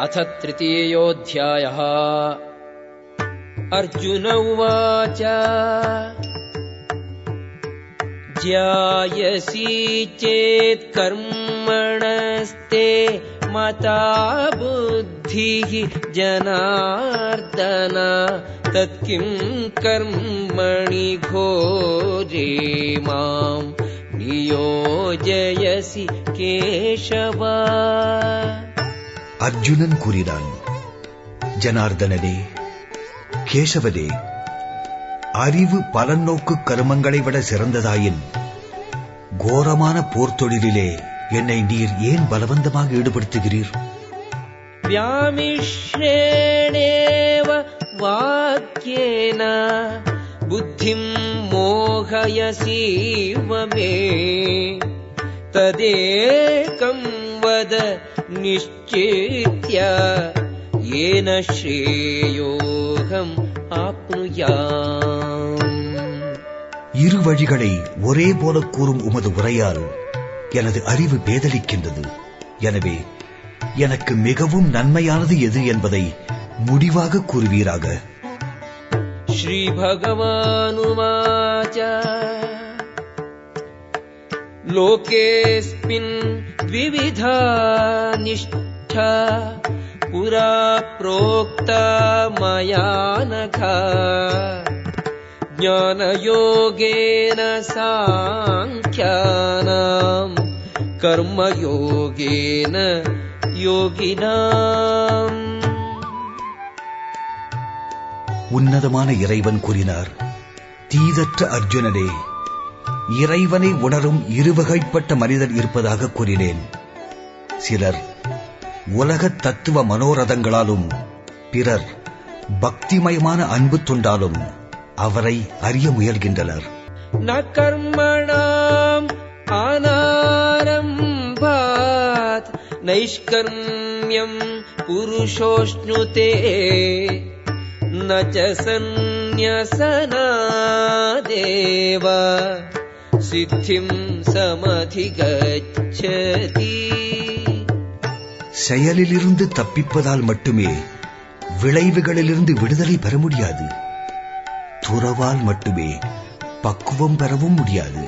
अथ तृतीयोऽध्यायः। अर्जुन उवाच ज्यायसि चेत् कर्मणस्ते मता बुद्धिः जनार्दन तत्किं कर्मणि घोरे माम् नियोजयसि केशव அர்ஜுனன் கூறினான் ஜனார்தனனே கேசவதே அறிவு பலநோக்கு கருமங்களை விட சிறந்ததாயின் கோரமான போர்த்தொழிலே என்னை நீர் ஏன் பலவந்தமாக ஈடுபடுத்துகிறீர்? வியாமிஷ்ரேணேவ வாக்கியேன புத்திம் மோகயசீவமே ததேகம் வத निश्चित्य येन श्रेयोऽहम् आप्नुयाम् இரு வழிகளை ஒரே போல கூறும் உமது உரையால் எனது அறிவு பேதலிக்கின்றது எனவே எனக்கு மிகவும் நன்மையானது எது என்பதை முடிவாக கூறுவீராக श्रीभगवानुवाच लोकेऽस्मिन् द्विविधा निष्ठा पुरा प्रोक्ता मया नखा ज्ञानयोगेन साङ्ख्यानाम् कर्मयोगेन योगिनाम् உன்னதமான இறைவன் கூறினார் தீதற்ற அர்ஜுனனே இறைவனை உணரும் இருவகைப்பட்ட மனிதர் இருப்பதாக கூறினேன். சிலர் உலக தத்துவ மனோரதங்களாலும் பிறர் பக்திமயமான அன்பு தொண்டாலும் அவரை அறிய முயல்கின்றனர். நகர்மணாம் ஆனாரம்பாத் நைஷ்கர்மியம் புருஷோஷ்ணுதே நச்ச சந்நியசனா தேவா सन्न्यसनादेव सिद्धिम् समधिगच्छति செயலிலிருந்து தப்பிப்பதால் மட்டுமே விளைவுகளிலிருந்து விடுதலை பெற முடியாது துறவால் மட்டுமே பக்குவம் பெறவும் முடியாது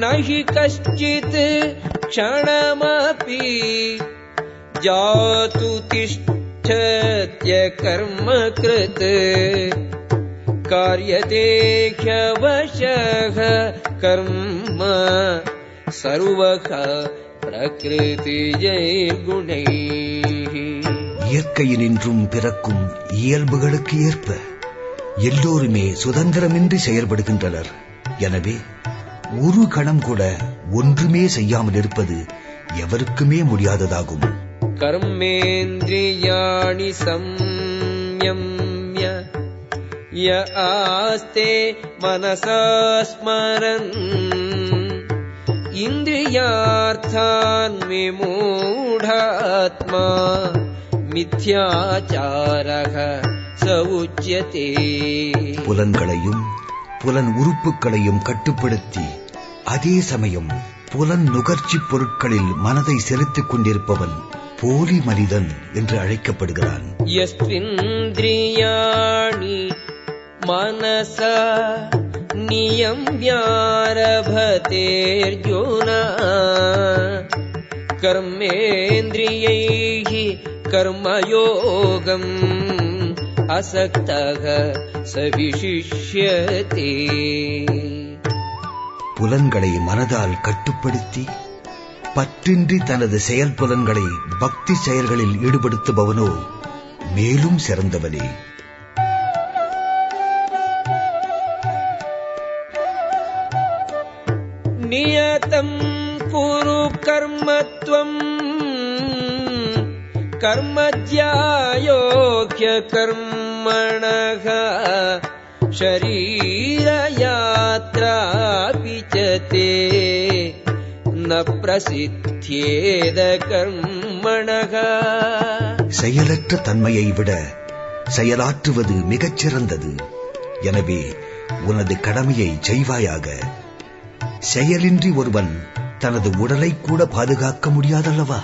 न हि कश्चित् क्षणमपि जातु तिष्ठत्य कर्म कृत् कार्यते ह्यवशः कर्म सर्वः प्रकृतिजैर्गुणैः இயற்கையினின்றும் பிறக்கும் இயல்புகளுக்கு ஏற்ப எல்லோருமே சுதந்திரமின்றி செயல்படுகின்றனர் எனவே ஒரு கணம் கூட ஒன்றுமே செய்யாமல் இருப்பது எவருக்குமே முடியாததாகும் कर्मेन्द्रियाणि संयम्य य आस्ते मनसा स्मरन् इन्द्रियार्थान् विमूढात्मा मिथ्याचारः स उच्यते புலன்களையும் புலன் உறுப்புகளையும் கட்டுப்படுத்தி அதே சமயம் புலன் நுகர்ச்சி பொருட்களில் மனதை செலுத்திக் கொண்டிருப்பவன் போலி மனிதன் என்று அழைக்கப்படுகிறான் यस्त्विन्द्रियाणि मनसा नियम्यारभतेऽर्जुन कर्मेन्द्रियैः कर्मयोगम् असक्तः स विशिष्यते புலன்களை மனதால் கட்டுப்படுத்தி பற்றின்றி தனது செயல் புலன்களை பக்தி செயல்களில் ஈடுபடுத்துபவனோ மேலும் சிறந்தவனே नियतम् कुरु कर्म त्वम् कर्म ज्यायोग्यकर्मणः शरीरयात्रापि च ते न प्रसिद्ध्येद कर्मणः செயலற்ற தன்மையை விட செயலாற்றுவது மிகச் சிறந்தது எனவே உனது கடமையை செய்வாயாக செயலின்றி ஒருவன் தனது உடலை கூட பாதுகாக்க முடியாதல்லவா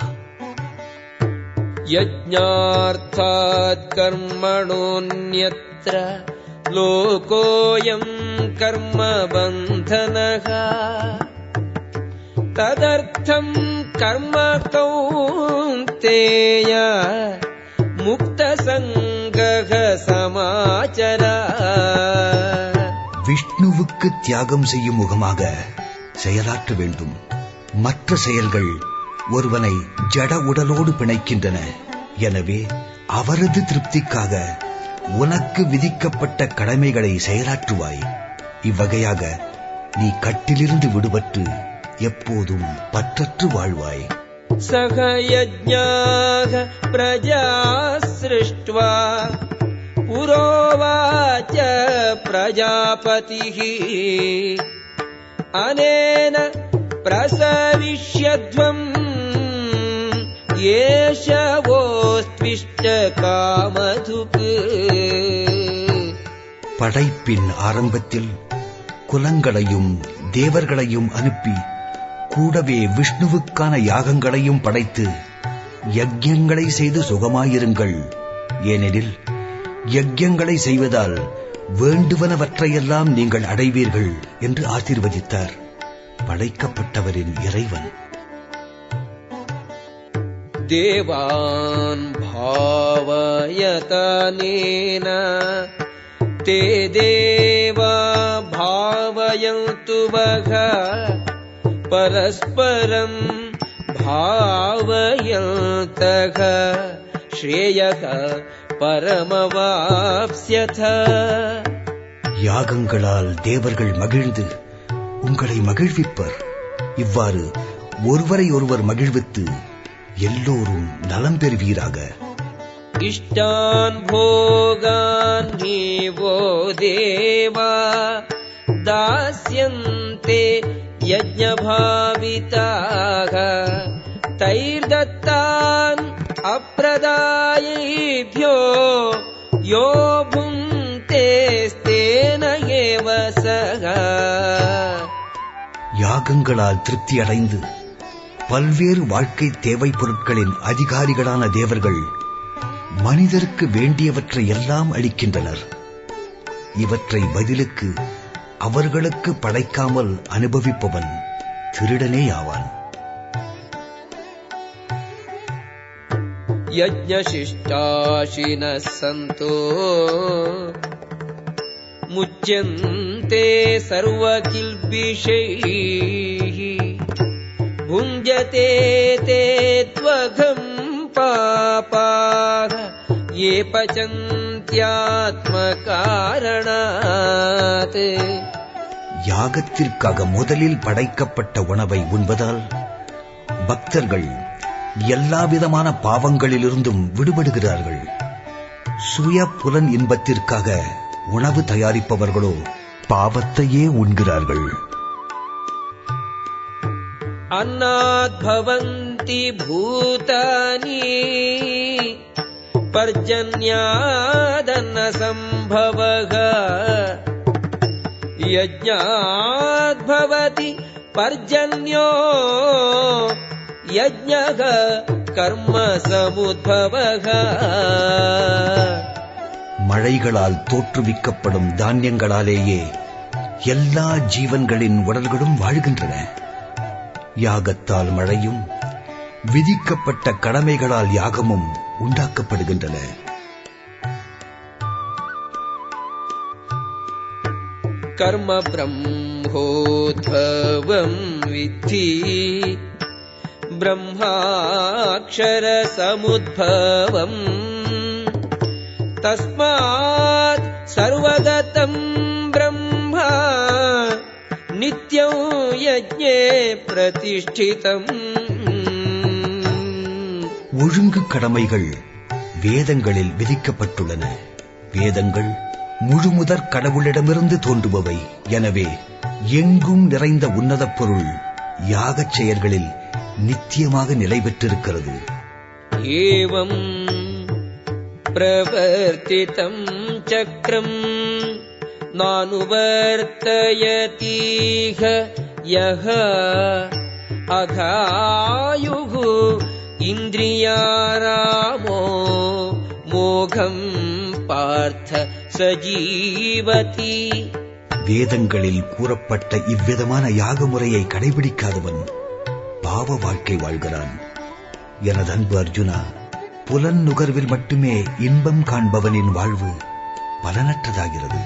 यज्ञार्थात् कर्मणोऽन्यत्र लोकोऽयम् कर्म बन्धनः तदर्थम् कर्म कौन्तेय मुक्तसङ्गः समाचर விஷ்ணுவுக்கு தியாகம் செய்யும் முகமாக செயலாற்ற வேண்டும் மற்ற செயல்கள் ஒருவனை ஜட உடலோடு பிணைக்கின்றன எனவே அவரது திருப்திக்காக உனக்கு விதிக்கப்பட்ட கடமைகளை செயலாற்றுவாய் இவ்வகையாக நீ கட்டிலிருந்து விடுபட்டு எப்போதும் பற்றற்று வாழ்வாய் सह यज्ञाः प्रजा सृष्ट्वा पुरोवाच प्रजापतिः अनेन प्रसविष्यध्वम् एष वोस्त्विष्ट कामधुक् படைப்பின் ஆரம்பத்தில் குலங்களையும் தேவர்களையும் அனுப்பி கூடவே விஷ்ணுவுக்கான யாகங்களையும் படைத்து யஜ்யங்களை செய்து சுகமாயிருங்கள் ஏனெனில் யஜ்யங்களை செய்வதால் வேண்டுவனவற்றையெல்லாம் நீங்கள் அடைவீர்கள் என்று ஆசீர்வதித்தார் படைக்கப்பட்டவரின் இறைவன் देवान् भावयतनेन ते देवा भावयन्तु वः परस्परम् भावयन्तः श्रेयः பரமவாப்ஸ்யத. யாகங்களால் தேவர்கள் மகிழ்ந்து உங்களை மகிழ்விப்பர். இவ்வாறு ஒருவரை ஒருவர் மகிழ்வித்து எல்லோரும் நலம் பெறுவீராக. இஷ்டான் போகான் நீவோ தேவா. தாஸ்யந்தே யஜ்ஞபாவிதாக. தைர்தத்தா अप्रदायेभ्यो यो भुङ्क्तेस्तेन एव सः யாகங்களால் திருப்தி அடைந்து பல்வேறு வாழ்க்கை தேவை பொருட்களின் அதிகாரிகளான தேவர்கள் மனிதருக்கு வேண்டியவற்றை எல்லாம் அளிக்கின்றனர் இவற்றை பதிலுக்கு அவர்களுக்கு படைக்காமல் அனுபவிப்பவன் திருடனேயாவான் यज्ञशिष्टाशिनः सन्तो मुच्यन्ते सर्वकिल्बिषैः भुञ्जते ते त्वघम् पापाः ये पचन्त्यात्मकारणात् யாகத்திற்காக முதலில் படைக்கப்பட்ட உணவை உண்பதால் பக்தர்கள் எல்லா விதமான பாவங்களிலிருந்தும் விடுபடுகிறார்கள். சுய புலன் இன்பத்திற்காக உணவு தயாரிப்பவர்களோ பாவத்தையே உண்கிறார்கள். அநாத்பவந்தி பூதானி பர்ஜன்யாதன்ன சம்பவக யஜ்ஞாத்பவதி பர்ஜன்யோ यज्ञः कर्म समुद्भवः மழைகளால் தோற்றுவிக்கப்படும் தானியங்களாலேயே எல்லா ஜீவன்களின் உடல்களும் வாழ்கின்றன யாகத்தால் மழையும் விதிக்கப்பட்ட கடமைகளால் யாகமும் உண்டாக்கப்படுகின்றன कर्म ब्रह्मोद्भवम् विद्धि ब्रह्माक्षरसमुद्भवम् तस्मात् सर्वगतम् ब्रह्म नित्यं यज्ञे प्रतिष्ठितम् ஒழுங்கு கடமைகள் வேதங்களில் விதிக்கப்பட்டுள்ளன வேதங்கள் முழுமுதற் கடவுளிடமிருந்து தோன்றுபவை எனவே எங்கும் நிறைந்த உன்னதப் பொருள் யாகச் செயல்களில் நித்தியமாக நிலை பெற்றிருக்கிறது. ஏவம் பிரவர்த்திதம் சக்கரம் நானுவர்த்தயதீக யக அகாயுகு இந்திரியாராமோ மோகம் பார்த்த சஜீவதி. வேதங்களில் கூறப்பட்ட இவ்விதமான யாக முறையை கடைபிடிக்காதவன் பாவ வாழ்க்கை வாழ்கிறான் எனது அன்பு அர்ஜுனா புலன் நுகர்வில் மட்டுமே இன்பம் காண்பவனின் வாழ்வு பலனற்றதாகிறது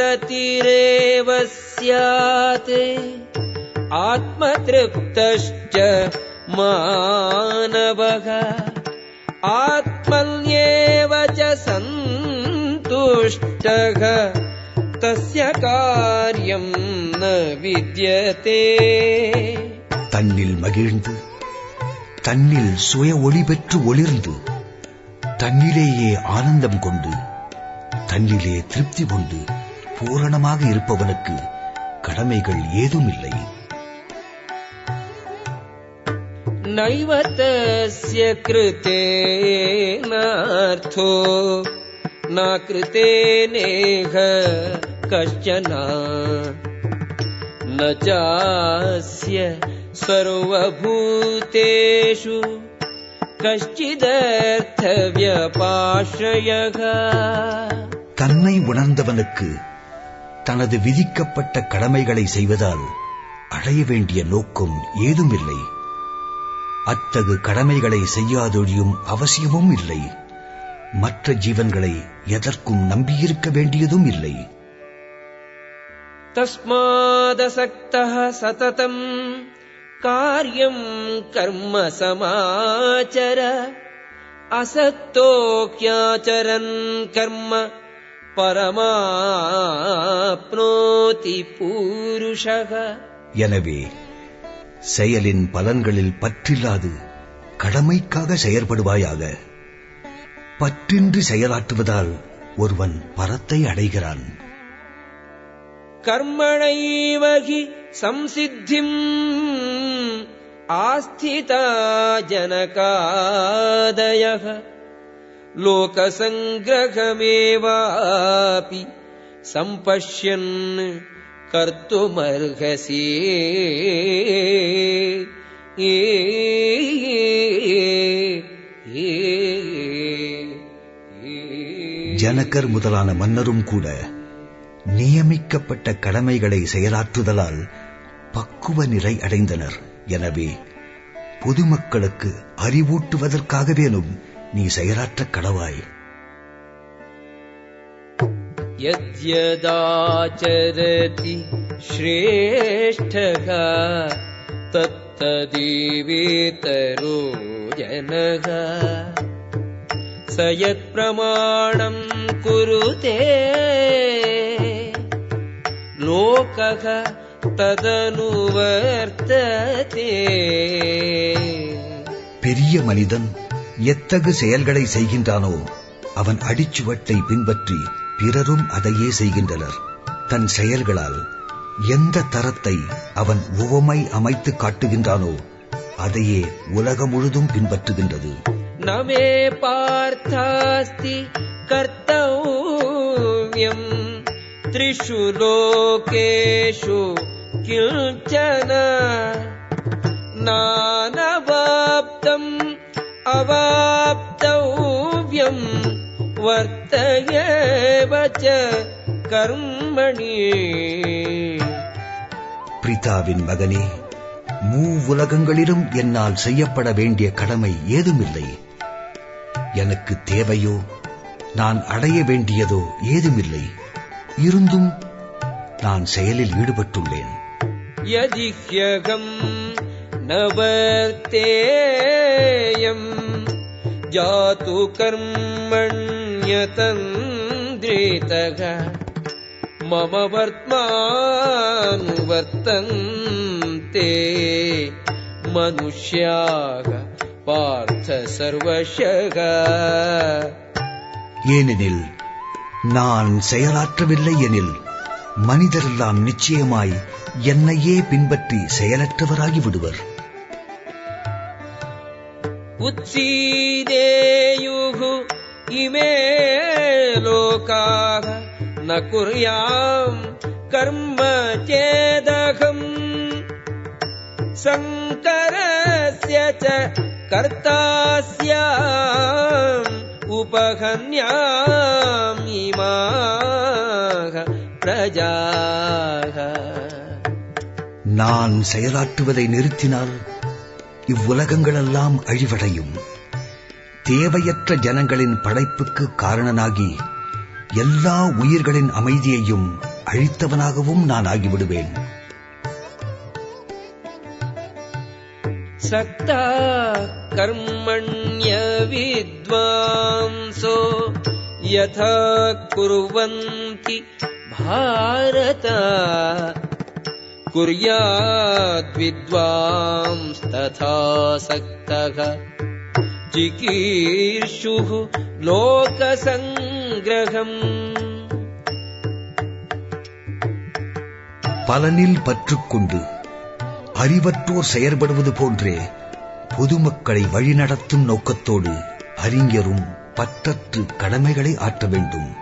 यस्त्वात्मरतिरेव स्यात् आत्मतृप्तश्च मानवः आत्मन्येव च सन्तुष्टः तस्य कार्यम् न विद्यते தன்னில் மகிழ்ந்து தன்னில் சுய ஒளி பெற்று ஒளிர்ந்து தன்னிலேயே ஆனந்தம் கொண்டு தன்னிலே திருப்தி கொண்டு பூரணமாக இருப்பவனுக்கு கடமைகள் ஏதுமில்லை नैव तस्य कृतेनार्थो न कृतेनेह कश्चन न चास्य सर्वभूतेषु कश्चिदर्थव्यपाश्रयः தன்னை உணர்ந்தவனுக்கு தனது விதிக்கப்பட்ட கடமைகளை செய்வதால் அடைய வேண்டிய நோக்கம் ஏதுமில்லை அத்தகு கடமைகளை செய்யாதொழியும் அவசியமும் இல்லை மற்ற ஜீவன்களை எதற்கும் நம்பியிருக்க வேண்டியதும் இல்லை. தஸ்மாதசக்தः சததம். காரியம் கர்ம சமாச்சர. அசக்தோக்கியாச்சரன் கர்ம. பரமாப்னோதி பூருஷக. எனவே செயலின் பலன்களில் பற்றில்லாது கடமைக்காக செயற்படுவாயாக. பற்றின்றி செயலாற்றுவதால் ஒருவன் பரத்தை அடைகிறான். கர்மணைவகி சம்சித்திம் ஆஸ்திதா ஜனகாதய லோகசங்கிரகமேவாபி சம்பஷ்யன் கர்த்துமர்ஹசி ஏ ஏ. ஜனகர் முதலான மன்னரும் கூட நியமிக்கப்பட்ட கடமைகளை செயலாற்றுதலால் பக்குவ நிலை அடைந்தனர் எனவே பொதுமக்களுக்கு அறிவூட்டுவதற்காகவேனும் நீ செயலாற்ற கடவாய் यद्यदाचरति श्रेष्ठः तत्तदेवेतरो जनः சயத்பிரமாணம் குருதே. லோகக பெரிய மனிதன் எத்தகு செயல்களை செய்கின்றானோ அவன் அடிச்சுவட்டை பின்பற்றி பிறரும் அதையே செய்கின்றனர். தன் செயல்களால் எந்த தரத்தை அவன் உவமை அமைத்து காட்டுகின்றானோ அதையே உலகம் முழுதும் பின்பற்றுகின்றது. न मे पार्थास्ति कर्तव्यम् त्रिषु लोकेषु किञ्चन नानवाप्तम् अवाप्तव्यम् वर्तयेव च कर्मणि பிரிதாவின் மகனே மூவுலகங்களிலும் என்னால் செய்யப்பட வேண்டிய கடமை ஏதுமில்லை எனக்கு தேவையோ? நான் அடைய வேண்டியதோ ஏதுமில்லை. இருந்தும் நான் செயலில் ஈடுபட்டுள்ளேன். யதிஹ்யகம் நவர்த்தேயம் ஜாது கர்மண்யதந்திரிதக மம வர்த்மானுவர்த்தந்தே மனுஷ்யாக பார்த்த சர்வசக. ஏனெனில் நான் செயலாற்றவில்லை எனில் மனிதரெல்லாம் நிச்சயமாய் என்னையே பின்பற்றி செயலற்றவராகி விடுவர். உச்சீதேயுகு இமே லோகாக ந குர்யாம் கர்ம சேதகம் சங்கரஸ்ய च कर्ता स्याम् उपहन्यामिमाः प्रजाः நான் செயலாற்றுவதை நிறுத்தினால் இவ்வுலகங்களெல்லாம் அழிவடையும் தேவையற்ற ஜனங்களின் படைப்புக்கு காரணனாகி எல்லா உயிர்களின் அமைதியையும் அழித்தவனாகவும் நான் ஆகிவிடுவேன் सक्ता कर्मण्य विद्वांसो यथा कुर्वन्ति भारत कुर्याद्विद्वांस्तथा सक्तः चिकीर्षुः लोकसङ्ग्रहम् பலனில் பற்றுக்கொண்டு அறிவற்றோர் செயற்படுவது போன்றே பொதுமக்களை வழிநடத்தும் நோக்கத்தோடு அறிஞரும் பற்றற்று கடமைகளை ஆற்ற வேண்டும்.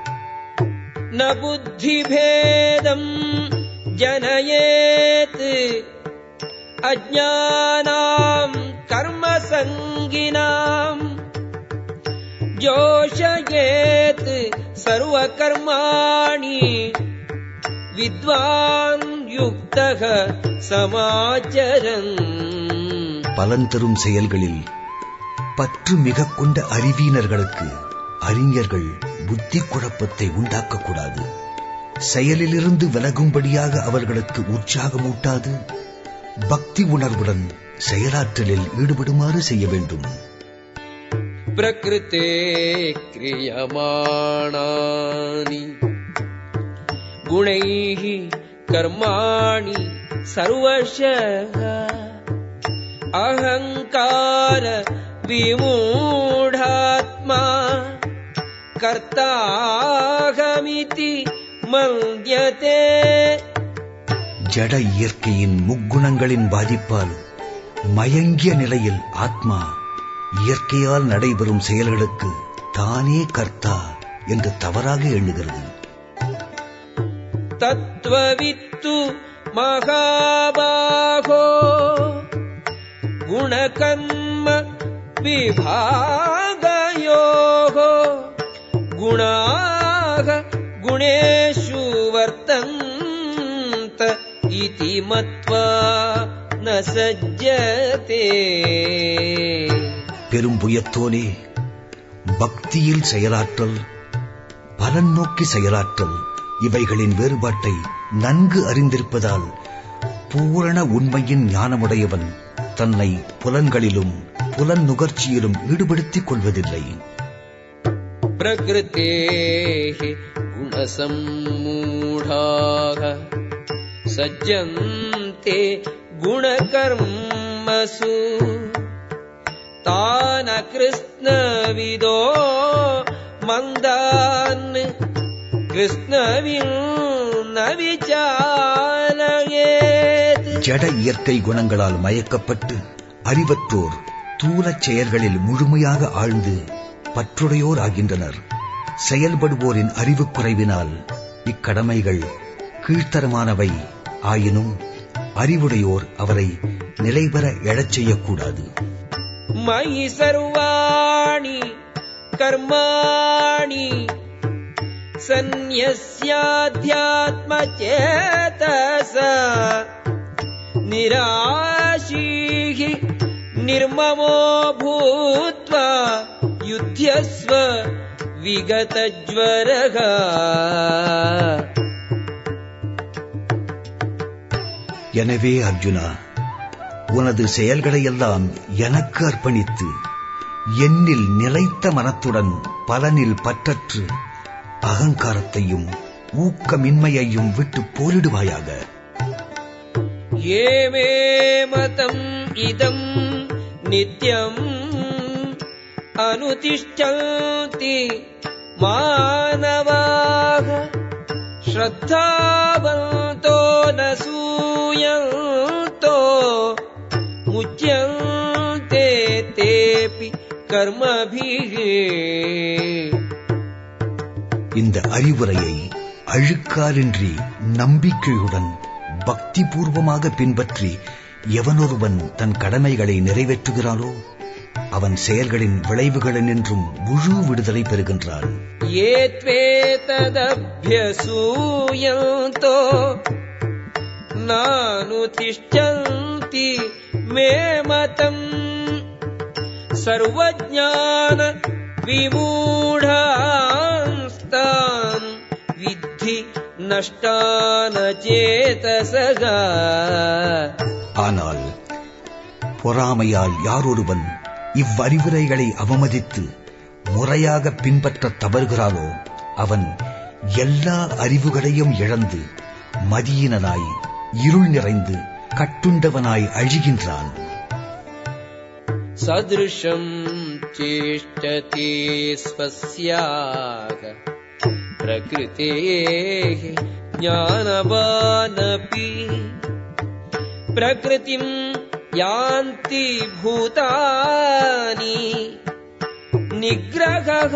ந புத்திபேதம் ஜனயேத்து அஜானாம் கர்மசங்கினாம். ஜோஷயேத் சர்வ கர்மாணி வித்வான் யுக்தக சமாச்சரன் பலன் தரும் செயல்களில் பற்று மிக கொண்ட அறிவீனர்களுக்கு அறிஞர்கள் புத்தி குழப்பத்தை உண்டாக்கக்கூடாது. செயலிலிருந்து விலகும்படியாக அவர்களுக்கு உற்சாகமூட்டாது பக்தி உணர்வுடன் செயலாற்றலில் ஈடுபடுமாறு செய்ய வேண்டும். பிரகிருத்தே கிரியமானானி. குணைகி कर्माणि सर्वशः अहङ्कार विमूढात्मा कर्ताहमिति मन्यते ஜட இயற்கையின் முக்குணங்களின் பாதிப்பால் மயங்கிய நிலையில் ஆத்மா இயற்கையால் நடைபெறும் செயல்களுக்கு தானே கர்த்தா என்று தவறாக எண்ணுகிறது तत्त्ववित्तु महाबाहो गुणकर्म विभागयोः गुणाः गुणेषु वर्तन्त इति मत्वा न सज्जते பெரும்புயத்தோனே பக்தியில் செயலாற்றல் பலன் நோக்கி செயலாற்றல் இவைகளின் வேறுபாட்டை நன்கு அறிந்திருப்பதால் பூரண உண்மையின் ஞானமுடையவன் தன்னை புலன்களிலும் புலன் நுகர்ச்சியிலும் ஈடுபடுத்திக் கொள்வதில்லை. பிரகிருத்தே குணசம்மூடாக சஜ்ஜந்தே குணகர்மசு தான கிருஷ்ணவிதோ மந்தான் கிருஷ்ணவின் ஜட இயற்கை குணங்களால் மயக்கப்பட்டு அறிவற்றோர் தூலச் செயல்களில் முழுமையாக ஆழ்ந்து பற்றுடையோர் ஆகின்றனர். செயல்படுவோரின் அறிவு குறைவினால் இக்கடமைகள் கீழ்த்தரமானவை ஆயினும் அறிவுடையோர் அவரை நிலைபெற எழச் செய்யக்கூடாது. மயி சர்வாணி கர்மாணி सन्न्यस्याध्यात्मचेतस निराशीः निर्ममो भूत्वा युध्यस्व विगतज्वरः எனவே அர்ஜுனா உனது செயல்களையெல்லாம் எனக்கு அர்ப்பணித்து என்னில் நிலைத்த மனத்துடன் பலனில் பற்றற்று அகங்காரத்தையும் ஊக்கமின்மையையும் விட்டு போரிடுவாயாக. ஏமே மதம் இதம் நித்யம் அனுதிஷ்டந்தி மாணவாக ஸ்ரத்தாவந்தோ நசூயந்தோ முச்சியந்தே தேபி கர்மபிஷே இந்த அறிவுரையை அழுக்காரின்றி நம்பிக்கையுடன் பக்தி பூர்வமாக பின்பற்றி எவனொருவன் தன் கடமைகளை நிறைவேற்றுகிறானோ அவன் செயல்களின் விளைவுகளின் என்றும் முழு விடுதலை பெறுகின்றான். ஏத்வேததபியசூயந்தோ நானு திஷ்டந்தி மேமதம் சர்வஜான விமூடா विद्धि नष्टान चेतसगा ஆனால் பொறாமையால் யாரொருவன் இவ்வறிவுரைகளை அவமதித்து முறையாக பின்பற்றத் தவறுகிறானோ அவன் எல்லா அறிவுகளையும் இழந்து மதியினனாய் இருள் நிறைந்து கட்டுண்டவனாய் அழிகின்றான் सदृशम् चेष्टते स्वस्याः प्रकृतेः ज्ञानवानपि प्रकृतिम् यान्ति भूतानि निग्रहः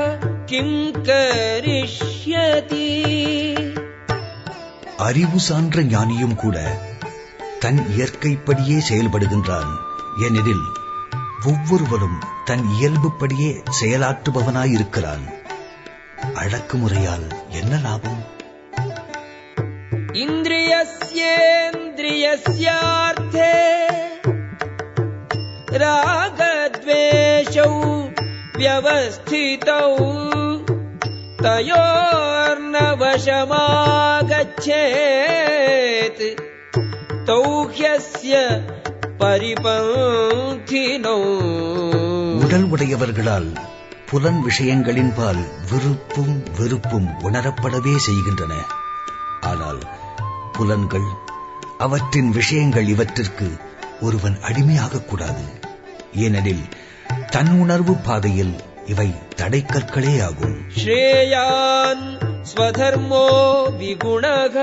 किम् करिष्यति அறிவு சான்ற ஞானியும் கூட தன் இயற்கைப்படியே செயல்படுகின்றான் ஏனெனில் ஒவ்வொருவரும் தன் இயல்புப்படியே செயலாற்றுபவனாயிருக்கிறான் அடக்குமுறையால் என்ன லாபம் इन्द्रियस्येन्द्रियस्यार्थे रागद्वेषौ व्यवस्थितौ तयोर्नवशमागच्छेत् तौ ह्यस्य परिपन्थिनौ உடல் உடையவர்களால் புலன் விஷயங்களின்பால் விருப்பும் வெறுப்பும் உணரப்படவே செய்கின்றன. ஆனால் புலன்கள் அவற்றின் விஷயங்கள் இவற்றிற்கு ஒருவன் அடிமையாகக்கூடாது ஏனெனில் தன் உணர்வு பாதையில் இவை தடைக்கற்களே ஆகும். ஸ்ரேயான் ஸ்வதர்மோ விகுணக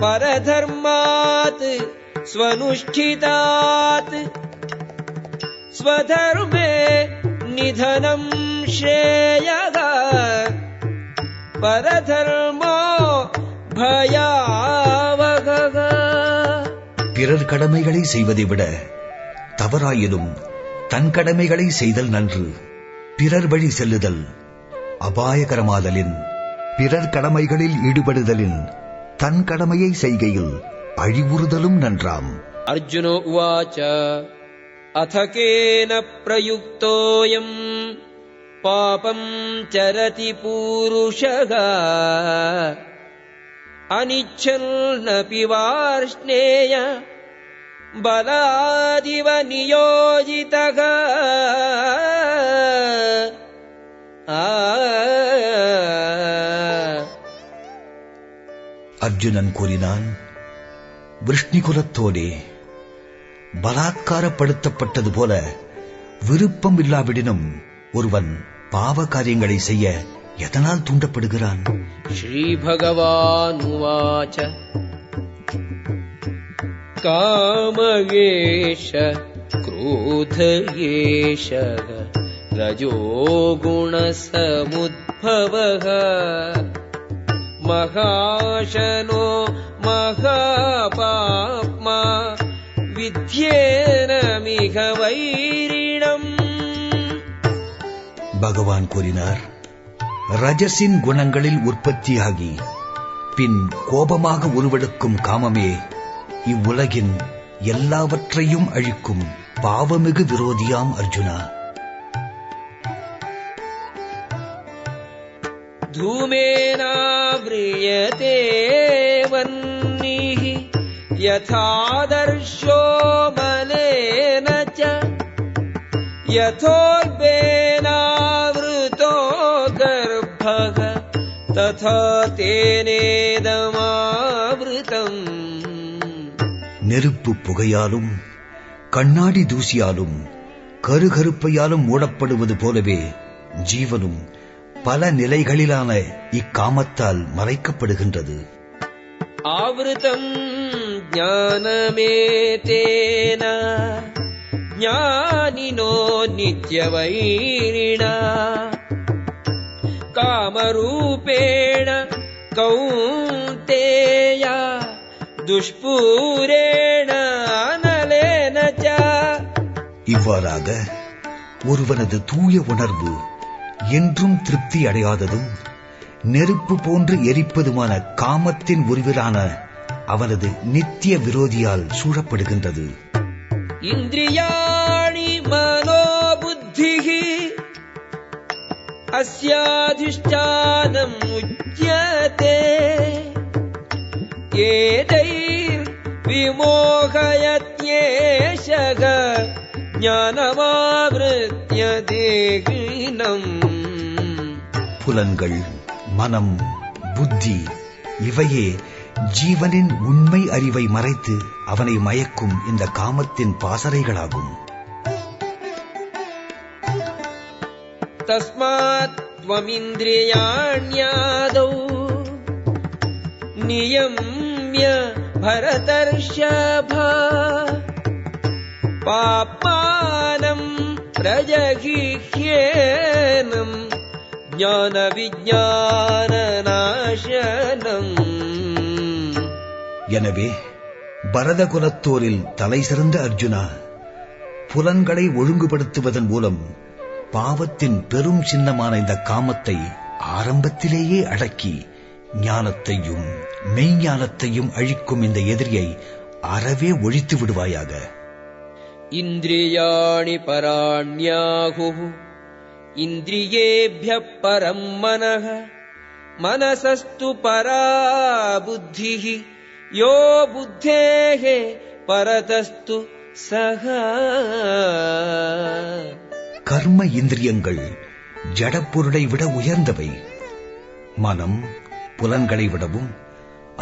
பரதர்மாத் ஸ்வனுஷ்டிதாத் ஸ்வதர்மே निधनम् श्रेयः परधर्मो भयावहः பிறர் கடமைகளை செய்வதை விட தவறாயினும் தன் கடமைகளை செய்தல் நன்று பிறர் வழி செல்லுதல் அபாயகரமாதலின் பிறர் கடமைகளில் ஈடுபடுதலின் தன் கடமையை செய்கையில் அழிவுறுதலும் நன்றாம் अर्जुन उवाच अथ केन प्रयुक्तोऽयम् पापम् चरति पूरुषः। अनिच्छन्नपि वार्ष्णेय बलादिव नियोजितः। आर्जुनन् कुरिनान् वृष्णिकुलत्थोडे பலாத்காரப்படுத்தப்பட்டது போல விருப்பம் இல்லாவிடினும் ஒருவன் பாவ காரியங்களை செய்ய எதனால் தூண்டப்படுகிறான் श्रीभगवानुवाच कामयेष क्रोधयेष रजोगुणसमुद्भवः महाशनो महापाप्मा विद्येनमिह वैरिणम् பகவான் கூறினார் ரஜசின் குணங்களில் உற்பத்தியாகி பின் கோபமாக உருவெடுக்கும் காமமே இவ்வுலகின் எல்லாவற்றையும் அழிக்கும் பாவமிகு விரோதியாம் அர்ஜுனா धूमेनाव्रियते यथादर्शो मलेन च यथोल्बेनावृतो गर्भः तथा तेनेदमावृतम् நெருப்பு புகையாலும் கண்ணாடி தூசியாலும் கருகருப்பையாலும் மூடப்படுவது போலவே ஜீவனும் பல நிலைகளிலான இக்காமத்தால் மறைக்கப்படுகின்றது आवृतम् ज्ञानमेतेन ज्ञानिनो नित्यवैरिणा कामरूपेण कौन्तेय दुष्पूरेण अनलेन च இவ்வாறாக ஒருவனது தூய உணர்வு என்றும் திருப்தி அடையாததும் நெருப்பு போன்று எரிப்பதுமான காமத்தின் உருவிலான அவனது நித்திய விரோதியால் சூழப்படுகின்றது. இந்திரியாணி மனோபுத்தி அஸ்யாதிஷ்டானம் உச்சதே ஏதை விமோகயத்யேஷக ஞானமாவிருத்திய தேகினம் புலன்கள் மனம் புத்தி இவையே ஜீவனின் உண்மை அறிவை மறைத்து அவனை மயக்கும் இந்த காமத்தின் பாசறைகளாகும் तस्मात् त्वमिन्द्रियाण्यादौ नियम्य भरतर्षभा पाप्मानम् प्रजहिह्येनम् ज्ञानविज्ञाननाशनम् எனவே பரத குலத்தோரில் தலை சிறந்த அர்ஜுனா புலன்களை ஒழுங்குபடுத்துவதன் மூலம் பாவத்தின் பெரும் சின்னமான இந்த காமத்தை ஆரம்பத்திலேயே அடக்கி ஞானத்தையும் மெய்ஞானத்தையும் அழிக்கும் இந்த எதிரியை அறவே ஒழித்து விடுவாயாக. இந்திரியாணி பராண்யாகு இந்திரியேபிய பரம் மனக மனசஸ்து பரா புத்திஹி यो बुद्धेः परतस्तु सः கர்ம இந்திரியங்கள் ஜடப்பொருளை விட உயர்ந்தவை மனம் புலன்களை விடவும்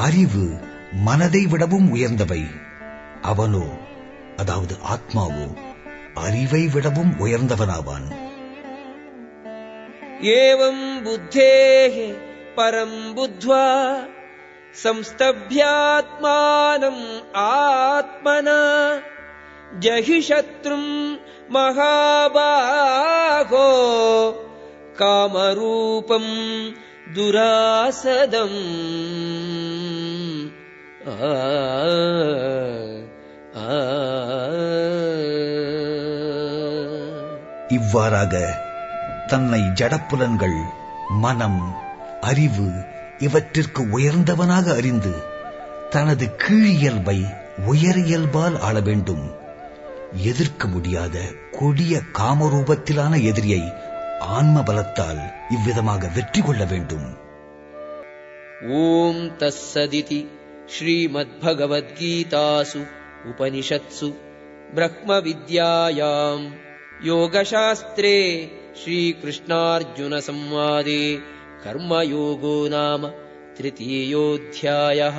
அறிவு மனதை விடவும் உயர்ந்தவை அவனோ அதாவது ஆத்மாவோ அறிவை விடவும் உயர்ந்தவனாவான் एवम् बुद्धेः परम् बुद्ध्वा संस्तभ्यात्मानम् आत्मना जहि शत्रुम् महाबाहो कामरूपम् दुरासदम् आ, आ, இவ்வாறாக தன்னை ஜடப்புலன்கள் மனம் அறிவு இவற்றிற்கு உயர்ந்தவனாக அறிந்து தனது கீழியல்பை உயர் இயல்பால் ஆள வேண்டும் எதிர்க்க முடியாத கொடிய காமரூபத்திலான எதிரியை ஆன்ம பலத்தால் இவ்விதமாக வெற்றி கொள்ள வேண்டும் ॐ तत्सदिति श्रीमद्भगवद्गीतासु उपनिषत्सु ब्रह्मविद्यायाम् योगशास्त्रे श्रीकृष्णार्जुनसंवादे कर्मयोगो नाम तृतीयोऽध्यायः